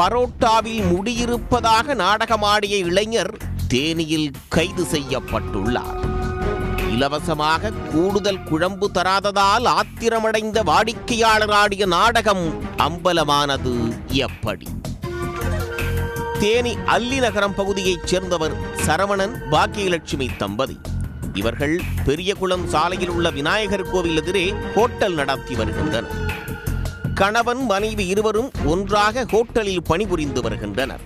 பரோட்டாவில் முடியிருப்பதாக நாடகமாடிய இளைஞர் தேனியில் கைது செய்யப்பட்டுள்ளார். இலவசமாக கூடுதல் குழம்பு தராததால் ஆத்திரமடைந்த வாடிக்கையாளர் ஆடிய நாடகம் அம்பலமானது எப்படி? தேனி அல்லிநகரம் பகுதியைச் சேர்ந்தவர் சரவணன் பாக்கியலட்சுமி தம்பதி. இவர்கள் பெரியகுளம் சாலையில் உள்ள விநாயகர் கோவில் எதிரே ஹோட்டல் நடத்தி வருகின்றனர். கணவன் மனைவி இருவரும் ஒன்றாக ஹோட்டலில் பணிபுரிந்து வருகின்றனர்.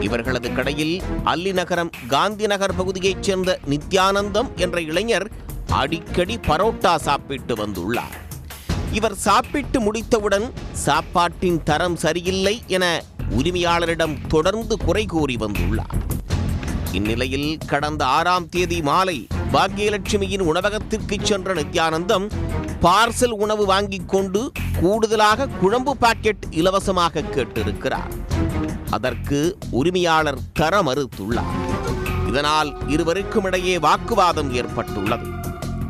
இவர்களது கடையில் அல்லிநகரம் காந்தி நகர் பகுதியைச் சேர்ந்த நித்யானந்தம் என்ற இளைஞர் அடிக்கடி பரோட்டா சாப்பிட்டு வந்துள்ளார். இவர் சாப்பிட்டு முடித்தவுடன் சாப்பாட்டின் தரம் சரியில்லை என உரிமையாளரிடம் தொடர்ந்து குறை கூறி வந்துள்ளார். இந்நிலையில் கடந்த ஆறாம் தேதி மாலை பாக்யலட்சுமியின் உணவகத்திற்கு சென்ற நித்யானந்தம் பார்சல் உணவு வாங்கிக் கொண்டு கூடுதலாக குழம்பு பாக்கெட் இலவசமாக கேட்டிருக்கிறார். அதற்கு உரிமையாளர் தர மறுத்துள்ளார் இதனால் இருவருக்கும் இடையே வாக்குவாதம் ஏற்பட்டுள்ளது.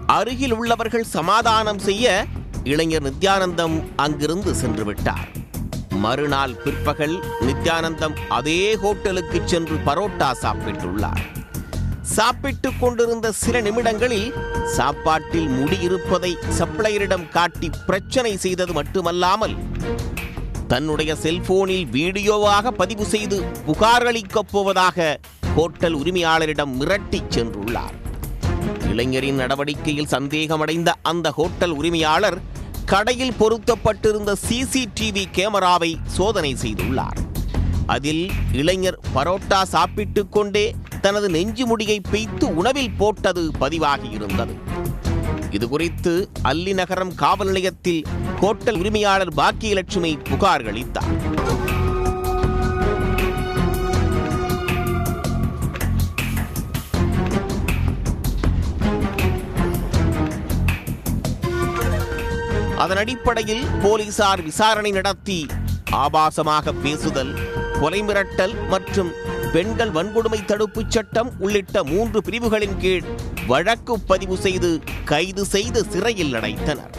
அருகில் உள்ளவர்கள் சமாதானம் செய்ய இளைஞர் நித்யானந்தம் அங்கிருந்து சென்று விட்டார் மறுநாள் பிற்பகல் நித்யானந்தம் அதே ஹோட்டலுக்கு சென்று பரோட்டா சாப்பிட்டுள்ளார். சாப்பிட்டுக் கொண்டிருந்த சில நிமிடங்களில் சாப்பாட்டில் முடி இருப்பதை சப்ளையரிடம் காட்டி பிரச்சனை செய்தது மட்டுமல்லாமல் தன்னுடைய செல்போனில் வீடியோவாக பதிவு செய்து புகார் அளிக்கப் போவதாக ஹோட்டல் உரிமையாளரிடம் மிரட்டிச் சென்றுள்ளார். இளைஞரின் நடவடிக்கையில் சந்தேகமடைந்த அந்த ஹோட்டல் உரிமையாளர் கடையில் பொருத்தப்பட்டிருந்த சிசிடிவி கேமராவை சோதனை செய்துள்ளார். அதில் இளைஞர் பரோட்டா சாப்பிட்டு கொண்டே தனது நெஞ்சு முடியை பெய்த்து உணவில் போட்டது பதிவாகியிருந்தது. இது குறித்து அல்லி நகரம் காவல் நிலையத்தில் ஹோட்டல் உரிமையாளர் பாக்கியலட்சுமி புகார் அளித்தார் அதன் அடிப்படையில் போலீசார் விசாரணை நடத்தி ஆபாசமாக பேசுதல் கொலை மிரட்டல் மற்றும் பெண்கள் வன்கொடுமை தடுப்புச் சட்டம் உள்ளிட்ட மூன்று பிரிவுகளின் கீழ் வழக்கு பதிவு செய்து கைது செய்து சிறையில் அடைத்தனர்.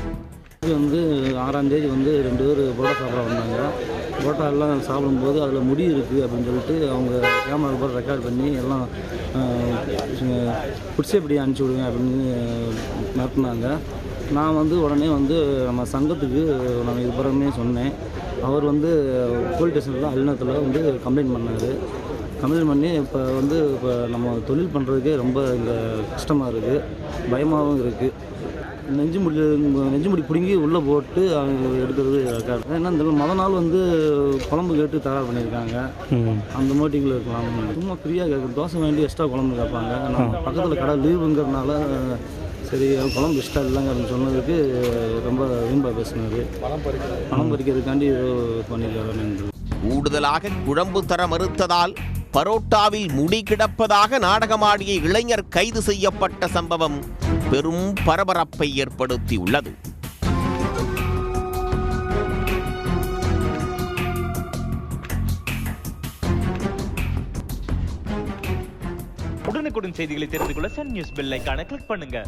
இது வந்து ஆறாம் தேதி வந்து ரெண்டு பேர் புரோட்டா சாப்பிட வந்தாங்க. புரோட்டா எல்லாம் சாப்பிடும்போது அதில் முடி இருக்குது அப்படின்னு சொல்லிட்டு அவங்க கேமரா போட்டு ரெக்கார்ட் பண்ணி எல்லாம் குடிசைப்படி அனுப்பிச்சி விடுங்க அப்படின்னு மிரட்டினாங்க. நான் வந்து உடனே வந்து நம்ம சங்கத்துக்கு நான் இது பிறமே சொன்னேன். அவர் வந்து போலீஸ் ஸ்டேஷனில் அலுவலகத்தில் வந்து கம்ப்ளைண்ட் பண்ணார். கம்ப்ளைண்ட் பண்ணி இப்போ வந்து இப்போ நம்ம தொழில் பண்ணுறதுக்கே ரொம்ப இங்கே கஷ்டமாக இருக்குது பயமாகவும் இருக்குது நெஞ்சு முடி நெஞ்சு முடி பிடுங்கி உள்ளே போட்டு அவங்க எடுக்கிறது ஏன்னா இந்த மொத நாள் வந்து குழம்பு கேட்டு தயார் பண்ணியிருக்காங்க. அந்த மோட்டிங்கில் இருக்கலாம். சும்மா ஃப்ரீயாக கேட்க தோசை வேண்டி எக்ஸ்ட்ரா குழம்பு கேட்பாங்க. நம்ம பக்கத்தில் கடை லீவுங்கிறதுனால சரி குழம்பு இஷ்டம் இல்லைங்க அப்படின்னு சொன்னதுக்கு ரொம்ப வீம்பா பேசினார். பணம் பறிக்கிறதுக்காண்டி ஏதோ பண்ணியிருக்காரு. கூடுதலாக குழம்பு தர மறுத்ததால் பரோட்டாவில் முடி கிடப்பதாக நாடகமாடிய இளைஞர் கைது செய்யப்பட்ட சம்பவம் பெரும் பரபரப்பை ஏற்படுத்தியுள்ளது. உடனுக்குடன் செய்திகளை தெரிந்து கொள்ள சன் நியூஸ் பெல் ஐக்கான கிளிக் பண்ணுங்க.